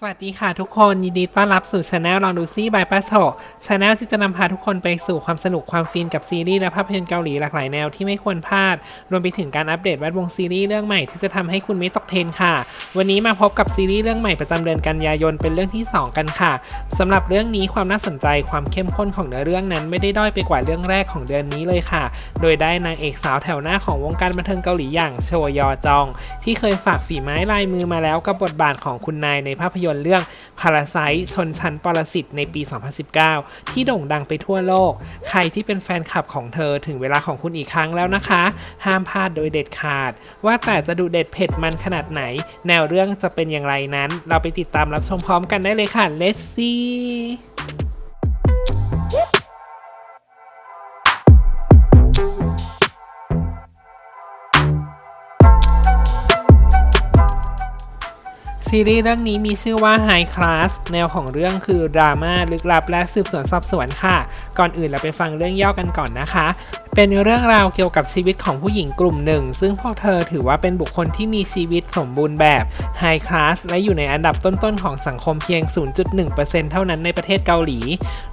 สวัสดีค่ะทุกคนยินดีต้อนรับสู่ช anel ลองดูซี่บายป้าโชช anel ที่จะนำพาทุกคนไปสู่ความสนุกความฟินกับซีรีส์และภาพยนตร์เกาหลีหลากหลายแนวที่ไม่ควรพลาด รวมไปถึงการอัปเดตแวดวงซีรีส์เรื่องใหม่ที่จะทำให้คุณไม่ตกเทรนค่ะ วันนี้มาพบกับซีรีส์เรื่องใหม่ประจำเดือนกันยายนเป็นเรื่องที่ 2 กันค่ะสำหรับเรื่องนี้ความน่าสนใจความเข้มข้นของเนื้อเรื่องนั้นไม่ได้ด้อยไปกว่าเรื่องแรกของเดือนนี้เลยค่ะ โดยได้นางเอกสาวแถวหน้าของวงการบันเทิงเกาหลีอย่างโชยอจอง ที่เคยฝากฝีไม้ลายมือมาแล้วกับบทบาทของคุณนายในภาพยนตร์เรื่องพาราไซชนชั้นปรสิตในปี 2019 ที่โด่งดังไปทั่วโลก ใครที่เป็นแฟนคลับของเธอถึงเวลาของคุณอีกครั้งแล้วนะคะ ห้ามพลาดโดยเด็ดขาด ว่าแต่จะดูเด็ดเผ็ดมันขนาดไหน แนวเรื่องจะเป็นอย่างไรนั้น เราไปติดตามรับชมพร้อมกันได้เลยค่ะ Let's see ซีีรีส์เรื่องนี้มีชื่อว่า High Class แนวของเรื่องคือดราม่าลึกลับและสืบสวนสอบสวนค่ะ ก่อนอื่นเราไปฟังเรื่องย่อกันก่อนนะคะ เป็นเรื่องราวเกี่ยวกับชีวิตของผู้หญิงกลุ่มหนึ่ง ซึ่งพวกเธอถือว่าเป็นบุคคลที่มีชีวิตสมบูรณ์แบบ High Class และอยู่ในอันดับต้นๆ ของสังคมเพียง 0.1%เท่านั้นในประเทศเกาหลี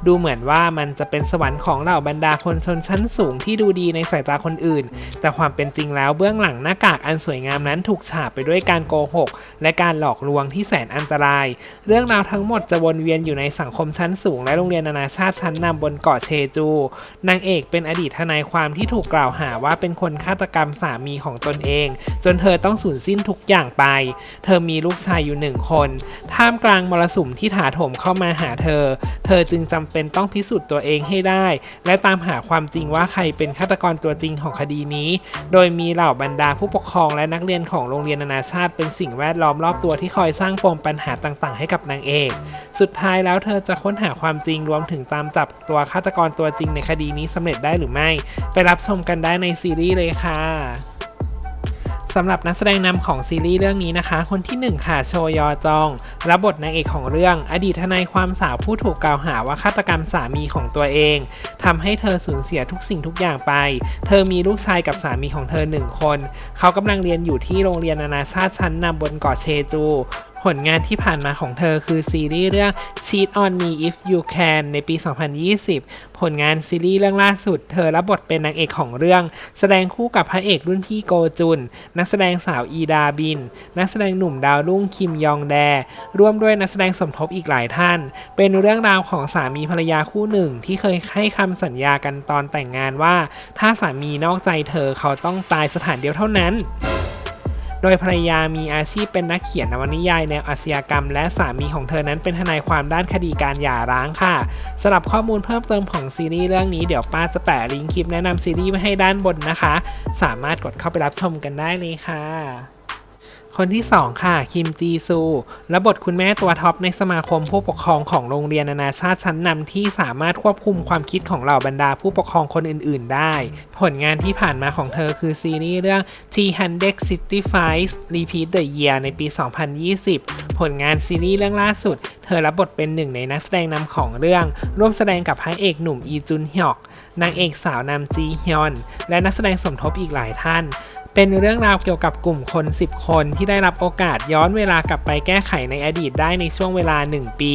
ดูเหมือนว่ามันจะเป็นสวรรค์ของเหล่าบรรดาคนชนชั้นสูงที่ดูดีในสายตาคนอื่น แต่ความเป็นจริงแล้วเบื้องหลังหน้ากากอันสวยงามนั้นถูกฉาบไปด้วยการโกหก และการหลอกลวงที่แสนอันตราย เรื่องราวทั้งหมดจะวนเวียนอยู่ในสังคมชั้นสูง และโรงเรียนนานาชาติชั้นนำบนเกาะเชจู นางเอกเป็นอดีตทนายความที่ถูกกล่าวหาว่าเป็นคนฆาตกรรมสามีของตนเอง จนเธอต้องสูญสิ้นทุกอย่างไป เธอมีลูกชายอยู่หนึ่งคน ท่ามกลางมรสุมที่ถาโถมเข้ามาหาเธอ เธอจึงจำเป็นต้องพิสูจน์ตัวเองให้ได้ และตามหาความจริงว่าใครเป็นฆาตกรตัวจริงของคดีนี้ โดยมีเหล่าบรรดาผู้ปกครองและนักเรียนของโรงเรียนนานาชาติเป็นสิ่งแวดล้อมรอบตัวที่คอยสร้างปมปัญหาต่างๆ ให้กับนางเอก สุดท้ายแล้วเธอจะค้นหาความจริงรวมถึงตามจับตัวฆาตกรตัวจริงในคดีนี้สำเร็จได้หรือไม่ไปรับชมกันได้ในซีรีส์เลยค่ะสำหรับนักแสดงนำของซีรีส์เรื่องนี้นะคะ คนที่ 1 ค่ะโชยอจอง รับบทนางเอกของเรื่อง อดีตทนายความสาวผู้ถูกกล่าวหาว่าฆาตกรรมสามีของตัวเองทำให้เธอสูญเสียทุกสิ่งทุกอย่างไป เธอมีลูกชายกับสามีของเธอหนึ่งคน เขากำลังเรียนอยู่ที่โรงเรียนนานาชาติชั้นนำบนเกาะเชจู ผลงานที่ผ่านมาของเธอคือซีรีส์เรื่อง Cheat on Me If You Can ในปี 2020 ผลงานซีรีส์เรื่องล่าสุด เธอรับบทเป็นนางเอกของเรื่อง แสดงคู่กับพระเอกรุ่นพี่โกจุน นักแสดงสาวอีดาบิน นักแสดงหนุ่มดาวรุ่งคิมยองแด ร่วมด้วยนักแสดงสมทบอีกหลายท่าน เป็นเรื่องราวของสามีภรรยาคู่หนึ่ง ที่เคยให้คำสัญญากันตอนแต่งงานว่า ถ้าสามีนอกใจเธอเขาต้องตายสถานเดียวเท่านั้น โดยภรรยามีอาชีพเป็นนักเขียนนวนิยายแนวอาชญากรรม และสามีของเธอนั้นเป็นทนายความด้านคดีการหย่าร้างค่ะสำหรับข้อมูลเพิ่มเติมของซีรีส์เรื่องนี้เดี๋ยวป้าจะแปะลิงก์คลิปแนะนำซีรีส์ไว้ให้ด้านบนนะคะ สามารถกดเข้าไปรับชมกันได้เลยค่ะ คนที่ 2 ค่ะ คิมจีซูรับบทคุณแม่ตัวท็อปในสมาคมผู้ปกครองของโรงเรียนนานาชาติชั้นนำที่สามารถควบคุมความคิดของเหล่าบรรดาผู้ปกครองคนอื่น ๆ ได้ ผลงานที่ผ่านมาของเธอคือซีรีส์เรื่อง365 Repeat the Year ในปี 2020 ผลงานซีรีส์เรื่องล่าสุด เธอรับบทเป็นหนึ่งในนักแสดงนำของเรื่อง ร่วมแสดงกับพระเอกหนุ่มอีจุนฮยอกนางเอกสาวนำจีฮยอน และนักแสดงสมทบอีกหลายท่าน เป็นเรื่องราวเกี่ยวกับกลุ่มคน 10 คนที่ได้รับโอกาสย้อนเวลากลับไปแก้ไขในอดีตได้ในช่วงเวลา 1 ปี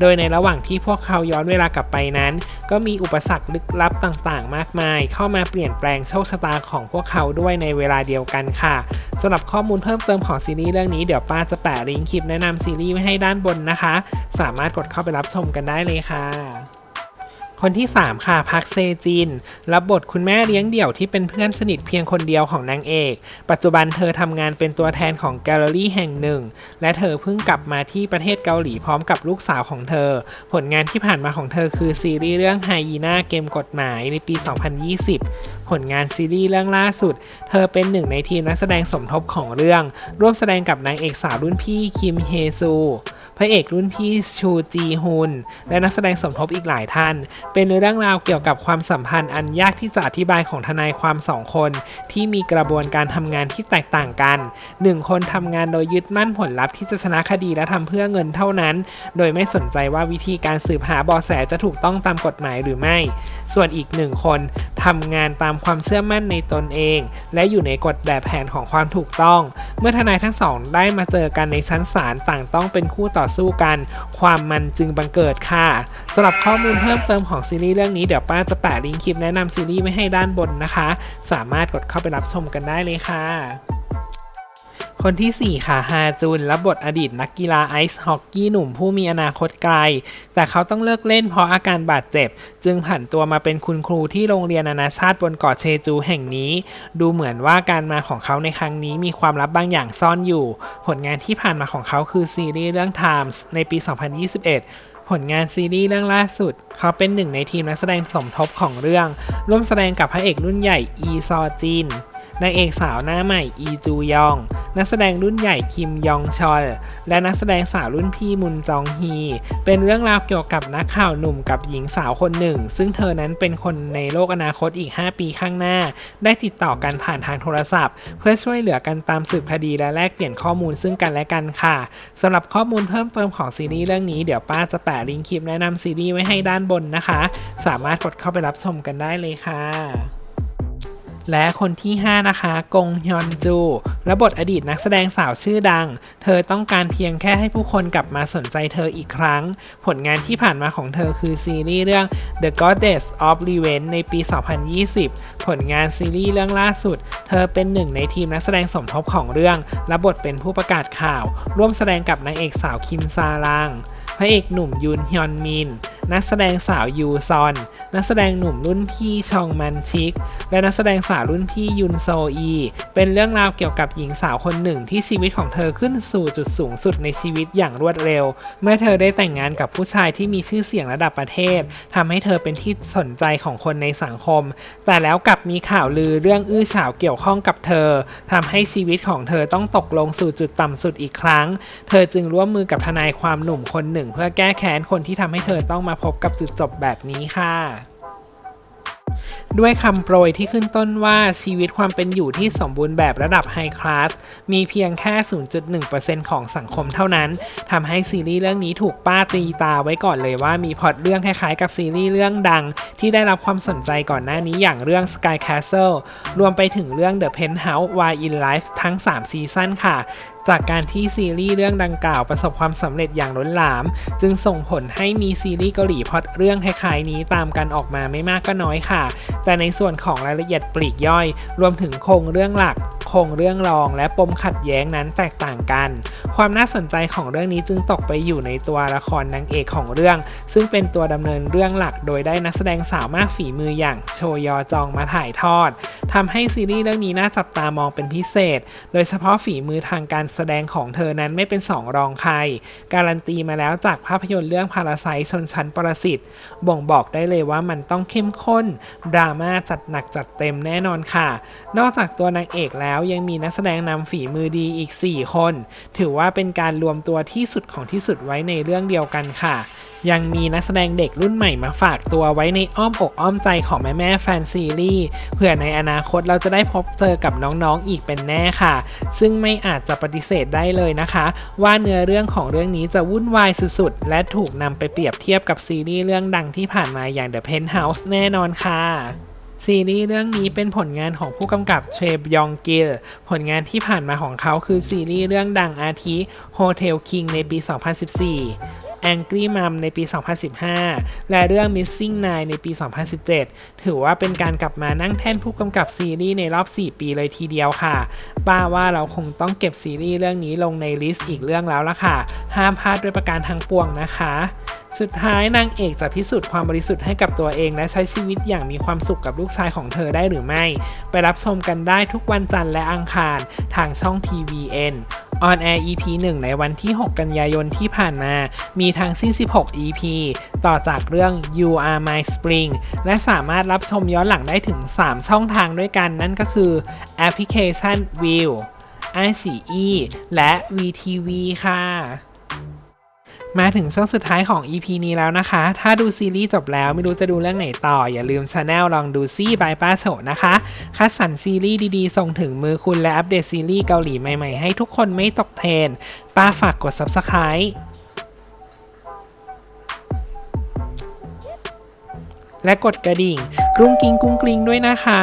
โดยในระหว่างที่พวกเขาย้อนเวลากลับไปนั้น ก็มีอุปสรรคลึกลับต่างๆ มากมาย เข้ามาเปลี่ยนแปลงโชคชะตาของพวกเขาด้วยในเวลาเดียวกันค่ะสำหรับข้อมูลเพิ่มเติมของซีรีส์เรื่องนี้เดี๋ยวป้าจะแปะลิงก์คลิปแนะนำซีรีส์ไว้ให้ด้านบนนะคะ สามารถกดเข้าไปรับชมกันได้เลยค่ะ คนที่ 3 ค่ะพักเซจิน รับบทคุณแม่เลี้ยงเดี่ยวที่เป็นเพื่อนสนิทเพียงคนเดียวของนางเอก ปัจจุบันเธอทำงานเป็นตัวแทนของแกลเลอรี่แห่งหนึ่ง และเธอเพิ่งกลับมาที่ประเทศเกาหลีพร้อมกับลูกสาวของเธอ ผลงานที่ผ่านมาของเธอคือซีรีส์เรื่องไฮยีน่าเกมกฎหมายในปี 2020 ผลงานซีรีส์เรื่องล่าสุด เธอเป็นหนึ่งในทีมนักแสดงสมทบของเรื่อง ร่วมแสดงกับนางเอกสาวรุ่นพี่คิมเฮซู ระเอกรุ่นพี่ชูจีฮุนและนักแสดงสมทบอีกหลายท่าน เป็นเรื่องราวเกี่ยวกับความสัมพันธ์อันยากที่จะอธิบายของทนายความสองคน ที่มีกระบวนการทำงานที่แตกต่างกันหนึ่งคนทำงานโดยยึดมั่นผลลัพธ์ที่จะชนะคดีและทำเพื่อเงินเท่านั้น โดยไม่สนใจว่าวิธีการสืบหาเบาะแสจะถูกต้องตามกฎหมายหรือไม่ ส่วนอีกหนึ่งคนทำงานตามความเชื่อมั่นในตนเอง และอยู่ในกฎแบบแผนของความถูกต้อง เมื่อทนายทั้งสองได้มาเจอกันในชั้นศาลต่างต้องเป็นคู่ต่อสู้กัน ความมันจึงบังเกิดค่ะสำหรับข้อมูลเพิ่มเติมของซีรีส์เรื่องนี้เดี๋ยวป้าจะแปะลิงก์คลิปแนะนำซีรีส์ไว้ให้ด้านบนนะคะ สามารถกดเข้าไปรับชมกันได้เลยค่ะ คนที่ 4 ค่ะ ฮาจุนรับบทอดีตนักกีฬาไอซ์ฮอกกี้หนุ่มผู้มีอนาคตไกล แต่เขาต้องเลิกเล่นเพราะอาการบาดเจ็บ จึงผันตัวมาเป็นคุณครูที่โรงเรียนนานาชาติบนเกาะเชจูแห่งนี้ ดูเหมือนว่าการมาของเขาในครั้งนี้มีความลับบางอย่างซ่อนอยู่ ผลงานที่ผ่านมาของเขาคือซีรีส์เรื่อง Times ในปี 2021ผลงานซีรีส์เรื่องล่าสุด เขาเป็นหนึ่งในทีมนักแสดงสมทบของเรื่อง ร่วมแสดงกับพระเอกรุ่นใหญ่อีซอจิน นางเอกสาวหน้าใหม่อีจูยอง นักแสดงรุ่นใหญ่คิมยองชอล และนักแสดงสาวรุ่นพี่มุนจองฮี เป็นเรื่องราวเกี่ยวกับนักข่าวหนุ่มกับหญิงสาวคนหนึ่ง ซึ่งเธอนั้นเป็นคนในโลกอนาคตอีก 5 ปีข้างหน้า ได้ติดต่อกันผ่านทางโทรศัพท์ เพื่อช่วยเหลือกันตามสืบคดีและแลกเปลี่ยนข้อมูลซึ่งกันและกันค่ะสำหรับข้อมูลเพิ่มเติมของซีรีส์เรื่องนี้เดี๋ยวป้าจะแปะลิงก์คลิปแนะนำซีรีส์ไว้ให้ด้านบนนะคะ สามารถกดเข้าไปรับชมกันได้เลยค่ะ และคนที่ 5 นะคะ กงฮยอนจูและบทอดีตนักแสดงสาวชื่อดัง เธอต้องการเพียงแค่ให้ผู้คนกลับมาสนใจเธออีกครั้ง ผลงานที่ผ่านมาของเธอคือซีรีส์เรื่อง The Goddess of Revenge ในปี 2020 ผลงานซีรีส์เรื่องล่าสุด เธอเป็นหนึ่งในทีมนักแสดงสมทบของเรื่อง และบทเป็นผู้ประกาศข่าว ร่วมแสดงกับนางเอกสาวคิมซาลัง พระเอกหนุ่มยุนฮยอนมิน นักแสดงสาวยูซอน นักแสดงหนุ่มรุ่นพี่ชองมันชิก และนักแสดงสาวรุ่นพี่ยุนโซอี เป็นเรื่องราวเกี่ยวกับหญิงสาวคนหนึ่งที่ชีวิตของเธอขึ้นสู่จุดสูงสุดในชีวิตอย่างรวดเร็ว เมื่อเธอได้แต่งงานกับผู้ชายที่มีชื่อเสียงระดับประเทศทำให้เธอเป็นที่สนใจของคนในสังคม แต่แล้วกลับมีข่าวลือเรื่องอื้อฉาวเกี่ยวข้องกับเธอทำให้ชีวิตของเธอต้องตกลงสู่จุดต่ำสุดอีกครั้ง เธอจึงร่วมมือกับทนายความหนุ่มคนหนึ่ง เพื่อแก้แค้นคนที่ทำให้เธอต้องมาพบกับจุดจบแบบนี้ค่ะ ด้วยคำโปรยที่ขึ้นต้นว่าชีวิตความเป็นอยู่ที่สมบูรณ์แบบระดับไฮคลาสมีเพียงแค่ 0.1%ของสังคมเท่านั้นทำให้ซีรีส์เรื่องนี้ถูกป้าตีตาไว้ก่อนเลยว่ามีพล็อตเรื่องคล้ายๆกับซีรีส์เรื่องดัง ที่ได้รับความสนใจก่อนหน้านี้อย่างเรื่อง Sky Castle รวมไปถึงเรื่อง The Penthouse Why in Life ทั้ง 3 ซีซั่นค่ะ จากการที่ซีรีส์เรื่องดังกล่าวประสบความสำเร็จอย่างล้นหลาม จึงส่งผลให้มีซีรีส์เกาหลีพอดเรื่องคล้ายๆนี้ตามกันออกมาไม่มากก็น้อยค่ะ แต่ในส่วนของรายละเอียดปลีกย่อย รวมถึงโครงเรื่องหลัก ครงเรื่องรองและปมขัดแย้งนั้นแตกต่างกัน ความน่าสนใจของเรื่องนี้จึงตกไปอยู่ในตัวละครนางเอกของเรื่อง ซึ่งเป็นตัวดำเนินเรื่องหลักโดยได้นักแสดงสาวมากฝีมืออย่างโชยอจองมาถ่ายทอดทำให้ซีรีส์เรื่องนี้น่าจับตามองเป็นพิเศษ โดยเฉพาะฝีมือทางการแสดงของเธอนั้นไม่เป็นสองรองใคร การันตีมาแล้วจากภาพยนตร์เรื่องพาราไซชนชั้นปรสิตบ่งบอกได้เลยว่ามันต้องเข้มข้น ดราม่าจัดหนักจัดเต็มแน่นอนค่ะ นอกจากตัวนางเอกแล้วยังมีนักแสดงนำฝีมือดีอีก 4 คน ถือว่าเป็นการรวมตัวที่สุดของที่สุดไว้ในเรื่องเดียวกันค่ะ ยังมีนักแสดงเด็กรุ่นใหม่มาฝากตัวไว้ในอ้อมอกอ้อมใจของแม่แม่แฟนซีรีส์เผื่อในอนาคตเราจะได้พบเจอกับน้องๆอีกเป็นแน่ค่ะ ซึ่งไม่อาจจะปฏิเสธได้เลยนะคะ ว่าเนื้อเรื่องของเรื่องนี้จะวุ่นวายสุดๆและถูกนำไปเปรียบเทียบกับซีรีส์เรื่องดังที่ผ่านมาอย่าง The Penthouse แน่นอนค่ะ ซีรีส์เรื่องนี้เป็นผลงานของผู้กำกับเชฟยองกิล ผลงานที่ผ่านมาของเขาคือซีรีส์เรื่องดังอาทิ Hotel King ในปี 2014 Angry Mom ในปี 2015 และเรื่อง Missing 9ในปี 2017 ถือว่าเป็นการกลับมานั่งแท่นผู้กำกับซีรีส์ในรอบ 4 ปีเลยทีเดียวค่ะ ป้าว่าเราคงต้องเก็บซีรีส์เรื่องนี้ลงในลิสต์อีกเรื่องแล้วล่ะค่ะ ห้ามพลาดด้วยประการทั้งปวงนะคะ สุดท้ายนางเอกจะพิสูจน์ความบริสุทธิ์ให้กับตัวเอง และใช้ชีวิตอย่างมีความสุขกับลูกชายของเธอได้หรือไม่ ไปรับชมกันได้ทุกวันจันทร์และอังคารทางช่อง TVN On Air EP 1 ในวันที่ 6 กันยายนที่ผ่านมา มีทั้งสิ้น 16 EP ต่อจากเรื่อง You Are My Spring และสามารถรับชมย้อนหลังได้ถึง 3 ช่องทางด้วยกันนั่นก็คือแอปพลิเคชัน View iQIYI และ VTV ค่ะ มาถึงช่วงสุดท้ายของ EP นี้แล้วนะคะ ถ้าดูซีรีส์จบแล้วไม่รู้จะดูเรื่องไหนต่อ อย่าลืมช anel ลองดูซี่บายป้าโฉนะคะ คัดสรรซีรีส์ดีๆ ส่งถึงมือคุณและอัปเดตซีรีส์เกาหลีใหม่ๆ ให้ทุกคนไม่ตกเทรนป้าฝากกด Subscribe และกดกระดิ่งกรุงกิงกรุ้งกริงด้วยนะคะ